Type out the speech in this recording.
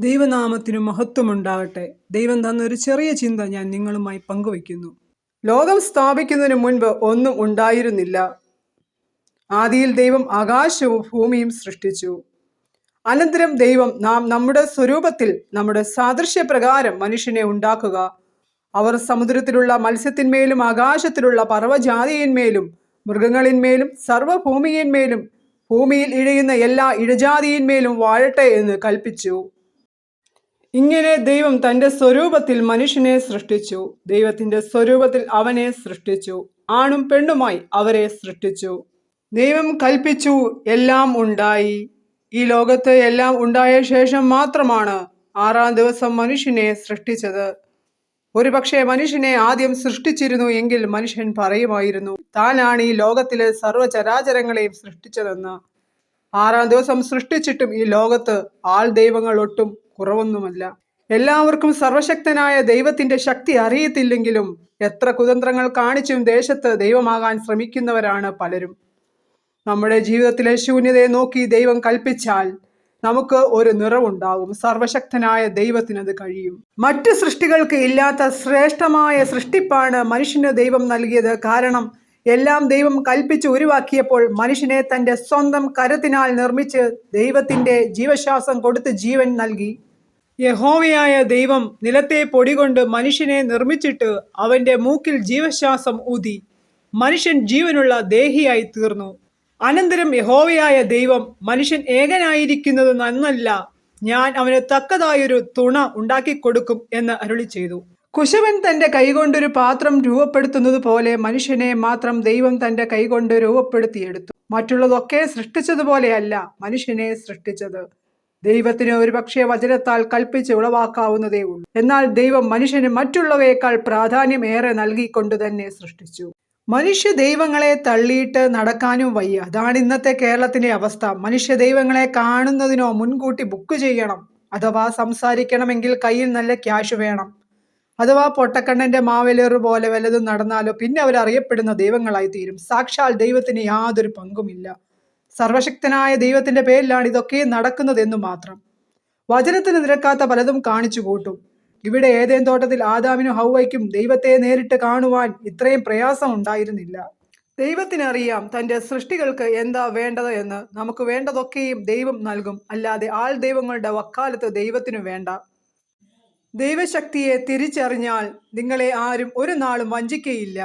ദൈവനാമത്തിനു മഹത്വമുണ്ടാകട്ടെ. ദൈവം തന്നൊരു ചെറിയ ചിന്ത ഞാൻ നിങ്ങളുമായി പങ്കുവയ്ക്കുന്നു. ലോകം സ്ഥാപിക്കുന്നതിന് മുൻപ് ഒന്നും ഉണ്ടായിരുന്നില്ല. ആദിയിൽ ദൈവം ആകാശവും ഭൂമിയും സൃഷ്ടിച്ചു. അനന്തരം ദൈവം നാം നമ്മുടെ സ്വരൂപത്തിൽ നമ്മുടെ സാദൃശ്യപ്രകാരം മനുഷ്യനെ ഉണ്ടാക്കുക. അവർ സമുദ്രത്തിലുള്ള മത്സ്യത്തിന്മേലും ആകാശത്തിലുള്ള പർവജാതിയിന്മേലും മൃഗങ്ങളിന്മേലും സർവഭൂമിയിന്മേലും ഭൂമിയിൽ ഇഴയുന്ന എല്ലാ ഇഴജാതിയിന്മേലും വാഴട്ടെ എന്ന് കൽപ്പിച്ചു. ഇങ്ങനെ ദൈവം തന്റെ സ്വരൂപത്തിൽ മനുഷ്യനെ സൃഷ്ടിച്ചു. ദൈവത്തിന്റെ സ്വരൂപത്തിൽ അവനെ സൃഷ്ടിച്ചു. ആണും പെണ്ണുമായി അവരെ സൃഷ്ടിച്ചു. ദൈവം കൽപ്പിച്ചു എല്ലാം ഉണ്ടായി. ഈ ലോകത്ത് എല്ലാം ഉണ്ടായ ശേഷം മാത്രമാണ് ആറാം ദിവസം മനുഷ്യനെ സൃഷ്ടിച്ചത്. ഒരുപക്ഷെ മനുഷ്യനെ ആദ്യം സൃഷ്ടിച്ചിരുന്നു എങ്കിൽ മനുഷ്യൻ പറയുമായിരുന്നു താനാണ് ഈ ലോകത്തിലെ സർവചരാചരങ്ങളെയും സൃഷ്ടിച്ചതെന്ന്. ആറാം ദിവസം സൃഷ്ടിച്ചിട്ടും ഈ ലോകത്ത് ആൾ ദൈവങ്ങൾ ഒട്ടും കുറവൊന്നുമല്ല. എല്ലാവർക്കും സർവശക്തനായ ദൈവത്തിന്റെ ശക്തി അറിയത്തില്ലെങ്കിലും എത്ര കുതന്ത്രങ്ങൾ കാണിച്ചും ദേശത്ത് ദൈവമാകാൻ ശ്രമിക്കുന്നവരാണ് പലരും. നമ്മുടെ ജീവിതത്തിലെ ശൂന്യതയെ നോക്കി ദൈവം കൽപ്പിച്ചാൽ നമുക്ക് ഒരു നിറവുണ്ടാകും. സർവശക്തനായ ദൈവത്തിനത് കഴിയും. മറ്റ് സൃഷ്ടികൾക്ക് ഇല്ലാത്ത ശ്രേഷ്ഠമായ സൃഷ്ടിപ്പാണ് മനുഷ്യന് ദൈവം നൽകിയത്. കാരണം എല്ലാം ദൈവം കൽപ്പിച്ച് ഉരുവാക്കിയപ്പോൾ മനുഷ്യനെ തന്റെ സ്വന്തം കരത്തിനാൽ നിർമ്മിച്ച് ദൈവത്തിന്റെ ജീവശ്വാസം കൊടുത്ത് ജീവൻ നൽകി. യഹോവയായ ദൈവം നിലത്തെ പൊടികൊണ്ട് മനുഷ്യനെ നിർമ്മിച്ചിട്ട് അവന്റെ മൂക്കിൽ ജീവശ്വാസം ഊതി. മനുഷ്യൻ ജീവനുള്ള ദേഹിയായി തീർന്നു. അനന്തരം യഹോവയായ ദൈവം മനുഷ്യൻ ഏകനായിരിക്കുന്നത് നന്നല്ല ഞാൻ അവന് തക്കതായൊരു തുണ ഉണ്ടാക്കി കൊടുക്കും എന്ന് അരുളി ചെയ്തു. കുശവൻ തന്റെ കൈകൊണ്ടൊരു പാത്രം രൂപപ്പെടുത്തുന്നത് പോലെ മനുഷ്യനെ മാത്രം ദൈവം തന്റെ കൈകൊണ്ട് രൂപപ്പെടുത്തിയെടുത്തു. മറ്റുള്ളതൊക്കെ സൃഷ്ടിച്ചതുപോലെയല്ല മനുഷ്യനെ സൃഷ്ടിച്ചത്. ദൈവത്തിന് ഒരുപക്ഷെ വചനത്താൽ കൽപ്പിച്ച് ഉളവാക്കാവുന്നതേ ഉള്ളൂ. എന്നാൽ ദൈവം മനുഷ്യന് മറ്റുള്ളവയേക്കാൾ പ്രാധാന്യം ഏറെ നൽകിക്കൊണ്ട് തന്നെ സൃഷ്ടിച്ചു. മനുഷ്യ ദൈവങ്ങളെ തള്ളിയിട്ട് നടക്കാനും വയ്യ. അതാണ് ഇന്നത്തെ കേരളത്തിന്റെ അവസ്ഥ. മനുഷ്യ ദൈവങ്ങളെ കാണുന്നതിനോ മുൻകൂട്ടി ബുക്ക് ചെയ്യണം. അഥവാ സംസാരിക്കണമെങ്കിൽ കയ്യിൽ നല്ല ക്യാഷ് വേണം. അഥവാ പൊട്ടക്കണ്ണന്റെ മാവേലേറ് പോലെ വല്ലതും നടന്നാലോ പിന്നെ അറിയപ്പെടുന്ന ദൈവങ്ങളായി തീരും. സാക്ഷാൽ ദൈവത്തിന് യാതൊരു പങ്കുമില്ല. സർവശക്തനായ ദൈവത്തിന്റെ പേരിലാണ് ഇതൊക്കെ നടക്കുന്നതെന്നു മാത്രം. വചനത്തിന് നിരക്കാത്ത പലതും കാണിച്ചു കൂട്ടും. ഇവിടെ ഏതേൻ തോട്ടത്തിൽ ആദാമിനും ഹൗവയ്ക്കും ദൈവത്തെ നേരിട്ട് കാണുവാൻ ഇത്രയും പ്രയാസം ഉണ്ടായിരുന്നില്ല. ദൈവത്തിനറിയാം തന്റെ സൃഷ്ടികൾക്ക് എന്താ വേണ്ടത് എന്ന്. നമുക്ക് വേണ്ടതൊക്കെയും ദൈവം നൽകും. അല്ലാതെ ആൾ ദൈവങ്ങളുടെ വക്കാലത്ത് ദൈവത്തിനു വേണ്ട. ദൈവശക്തിയെ തിരിച്ചറിഞ്ഞാൽ നിങ്ങളെ ആരും ഒരു നാളും വഞ്ചിക്കയില്ല.